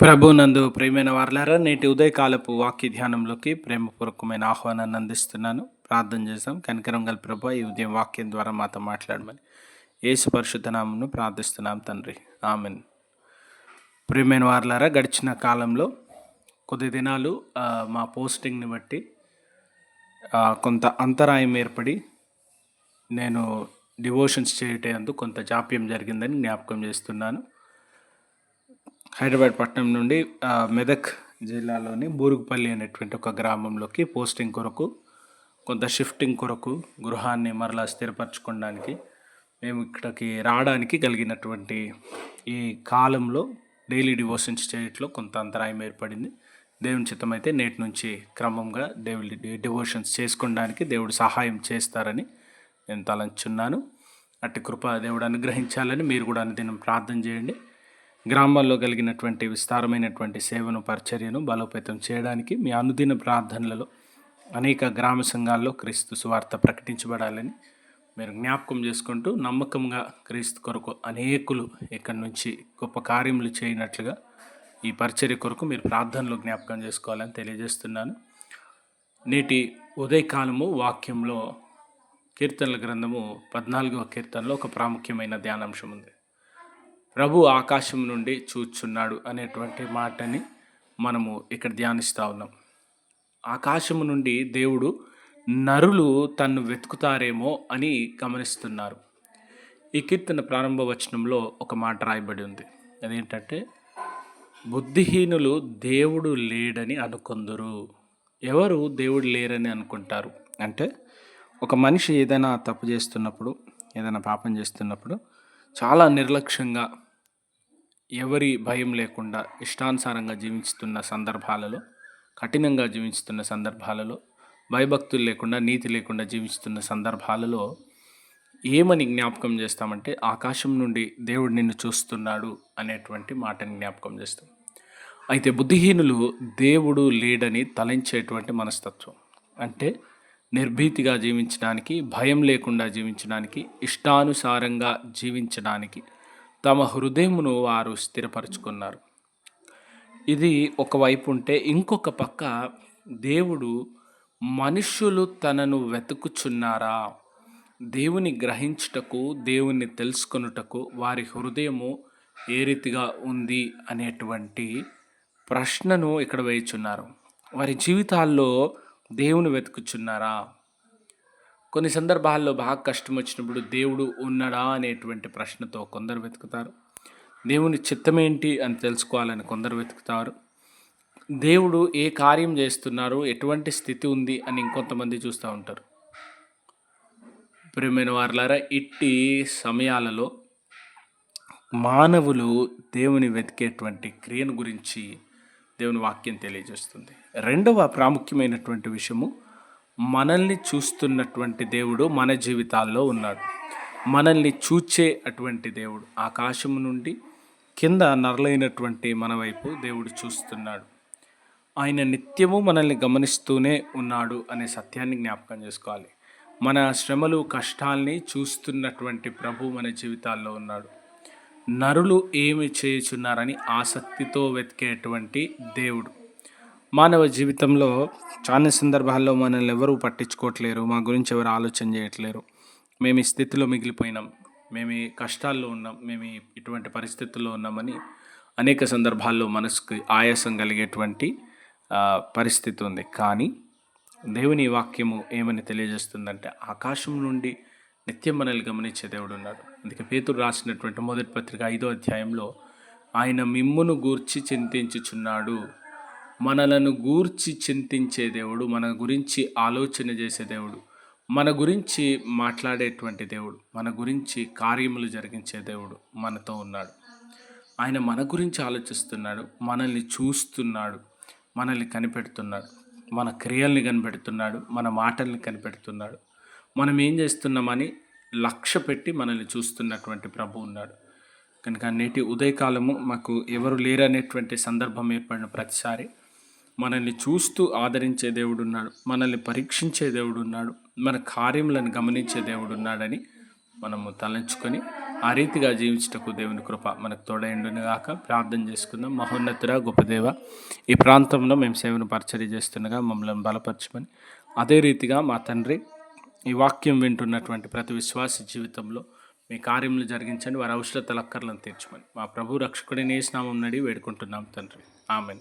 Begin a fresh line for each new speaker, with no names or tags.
ప్రభునందు ప్రేమైన వార్లారా నేటి ఉదయకాలపు వాక్య ధ్యానంలోకి ప్రేమపూర్వకమైన ఆహ్వానాన్ని అందిస్తున్నాను. ప్రార్థన చేశాం. కనికరం గల ప్రభు ఈ ఉదయం వాక్యం ద్వారా మాతో మాట్లాడమని యేసు పరిశుద్ధనామను ప్రార్థిస్తున్నాం తండ్రి. ఆమెన్. ప్రేమైన వార్లారా గడిచిన కాలంలో కొద్ది దినాలు మా పోస్టింగ్ని బట్టి కొంత అంతరాయం ఏర్పడి నేను డివోషన్స్ చేయటందుకు కొంత జాప్యం జరిగిందని జ్ఞాపకం చేస్తున్నాను. హైదరాబాద్ పట్టణం నుండి మెదక్ జిల్లాలోని బూరుగుపల్లి అనేటువంటి ఒక గ్రామంలోకి పోస్టింగ్ కొరకు కొంత షిఫ్టింగ్ కొరకు గృహాన్ని మరలా స్థిరపరచుకోవడానికి మేము ఇక్కడికి రావడానికి కలిగినటువంటి ఈ కాలంలో డైలీ డివోషన్స్ చేయట్లో కొంత అంతరాయం ఏర్పడింది. దేవుని చిత్తమైతే నేటి నుంచి క్రమంగా దేవుడి డివోషన్స్ చేసుకోవడానికి దేవుడు సహాయం చేస్తారని నేను తలంచున్నాను అట్టి కృప దేవుడు అనుగ్రహించాలని మీరు కూడా అనుదినం ప్రార్థన చేయండి. గ్రామాల్లో కలిగినటువంటి విస్తారమైనటువంటి సేవను పరిచర్యను బలోపేతం చేయడానికి మీ అనుదిన ప్రార్థనలలో అనేక గ్రామ సంఘాల్లో క్రీస్తు సువార్త ప్రకటించబడాలని మీరు జ్ఞాపకం చేసుకుంటూ నమ్మకంగా క్రీస్తు కొరకు అనేకులు ఇక్కడి నుంచి గొప్ప కార్యములు చేయనట్లుగా ఈ పరిచర్య కొరకు మీరు ప్రార్థనలు జ్ఞాపకం చేసుకోవాలని తెలియజేస్తున్నాను. నేటి ఉదయకాలము వాక్యంలో కీర్తనల గ్రంథము పద్నాలుగవ కీర్తనలో ఒక ప్రాముఖ్యమైన ధ్యానాంశం ఉంది. ప్రభు ఆకాశం నుండి చూచున్నాడు అనేటువంటి మాటని మనము ఇక్కడ ధ్యానిస్తూ ఉన్నాం. ఆకాశము నుండి దేవుడు నరులు తన్ను వెతుకుతారేమో అని గమనిస్తున్నారు. ఈ కీర్తన ప్రారంభ వచనంలో ఒక మాట రాయబడి ఉంది. అదేంటంటే బుద్ధిహీనులు దేవుడు లేడని అనుకుందరు. ఎవరు దేవుడు లేరని అనుకుంటారు? అంటే ఒక మనిషి ఏదైనా తప్పు చేస్తున్నప్పుడు ఏదైనా పాపం చేస్తున్నప్పుడు చాలా నిర్లక్ష్యంగా ఎవరి భయం లేకుండా ఇష్టానుసారంగా జీవిస్తున్న సందర్భాలలో కఠినంగా జీవిస్తున్న సందర్భాలలో భయభక్తులు లేకుండా నీతి లేకుండా జీవిస్తున్న సందర్భాలలో ఏమని జ్ఞాపకం చేస్తామంటే ఆకాశం నుండి దేవుడు నిన్ను చూస్తున్నాడు అనేటువంటి మాటని జ్ఞాపకం చేస్తాం. అయితే బుద్ధిహీనులు దేవుడు లేడని తలంచేటువంటి మనస్తత్వం. అంటే నిర్భీతిగా జీవించడానికి భయం లేకుండా జీవించడానికి ఇష్టానుసారంగా జీవించడానికి తమ హృదయమును వారు స్థిరపరచుకున్నారు. ఇది ఒకవైపు ఉంటే ఇంకొక పక్క దేవుడు మనుష్యులు తనను వెతుకుచున్నారా? దేవుని గ్రహించుటకు దేవుని తెలుసుకొనుటకు వారి హృదయము ఏ రీతిగా ఉంది అనేటువంటి ప్రశ్నను ఇక్కడ వేయుచున్నారు. వారి జీవితాల్లో దేవుని వెతుకుచున్నారా? కొన్ని సందర్భాల్లో బాగా కష్టం వచ్చినప్పుడు దేవుడు ఉన్నాడా అనేటువంటి ప్రశ్నతో కొందరు వెతుకుతారు. దేవుని చిత్తమేంటి అని తెలుసుకోవాలని కొందరు వెతుకుతారు. దేవుడు ఏ కార్యం చేస్తున్నారు ఎటువంటి స్థితి ఉంది అని ఇంకొంతమంది చూస్తూ ఉంటారు. ప్రియమైన వారులారా ఇట్టి సమయాలలో మానవులు దేవుని వెతికేటువంటి క్రియను గురించి దేవుని వాక్యం తెలియజేస్తుంది. రెండవ ప్రాముఖ్యమైనటువంటి విషయము మనల్ని చూస్తున్నటువంటి దేవుడు మన జీవితాల్లో ఉన్నాడు. మనల్ని చూచే అటువంటి దేవుడు ఆకాశం నుండి కింద నరలైనటువంటి మన వైపు దేవుడు చూస్తున్నాడు. ఆయన నిత్యము మనల్ని గమనిస్తూనే ఉన్నాడు అనే సత్యాన్ని జ్ఞాపకం చేసుకోవాలి. మన శ్రమలు కష్టాల్ని చూస్తున్నటువంటి ప్రభు మన జీవితాల్లో ఉన్నాడు. నరులు ఏమి చేయుచున్నారని ఆసక్తితో వెతికేటువంటి దేవుడు మానవ జీవితంలో చాలా సందర్భాల్లో మనల్ని ఎవరు పట్టించుకోవట్లేరు మా గురించి ఎవరు ఆలోచన చేయట్లేరు. మేము ఈ స్థితిలో మిగిలిపోయినాం మేము ఈ కష్టాల్లో ఉన్నాం మేము ఇటువంటి పరిస్థితుల్లో ఉన్నామని అనేక సందర్భాల్లో మనసుకు ఆయాసం కలిగేటువంటి పరిస్థితి ఉంది. కానీ దేవుని వాక్యము ఏమని తెలియజేస్తుందంటే ఆకాశం నుండి నిత్యం మనల్ని గమనించే దేవుడు ఉన్నాడు. అందుకే పేతుడు రాసినటువంటి మొదటి పత్రిక ఐదో అధ్యాయంలో ఆయన మిమ్మును గూర్చి చింతించుచున్నాడు. మనలను గూర్చి చింతించే దేవుడు మన గురించి ఆలోచన చేసే దేవుడు మన గురించి మాట్లాడేటువంటి దేవుడు మన గురించి కార్యములు జరిగించే దేవుడు మనతో ఉన్నాడు. ఆయన మన గురించి ఆలోచిస్తున్నాడు మనల్ని చూస్తున్నాడు మనల్ని కనిపెడుతున్నాడు మన క్రియల్ని కనిపెడుతున్నాడు మన మాటల్ని కనిపెడుతున్నాడు. మనం ఏం చేస్తున్నామని లక్ష్య పెట్టి మనల్ని చూస్తున్నటువంటి ప్రభు ఉన్నాడు. కనుక నేటి ఉదయకాలము మాకు ఎవరు లేరనేటువంటి సందర్భం ఏర్పడిన ప్రతిసారి మనల్ని చూస్తూ ఆదరించే దేవుడు ఉన్నాడు మనల్ని పరీక్షించే దేవుడు ఉన్నాడు మన కార్యములను గమనించే దేవుడు ఉన్నాడని మనము తలంచుకొని ఆ రీతిగా జీవించటకు దేవుని కృప మనకు తోడైండును గాక. ప్రార్థన చేసుకుందాం. మహోన్నతుడ గొప్పదేవ ఈ ప్రాంతంలో మేము సేవను పరిచర్య చేస్తుండగా మమ్మల్ని బలపరచమని అదే రీతిగా మా తండ్రి ఈ వాక్యం వింటున్నటువంటి ప్రతి విశ్వాస జీవితంలో మీ కార్యములు జరిగించండి. వారి అవసరతల తలక్కర్లను తీర్చమని మా ప్రభు రక్షకుడిని స్నామం నడి వేడుకుంటున్నాం తండ్రి. ఆమెన్.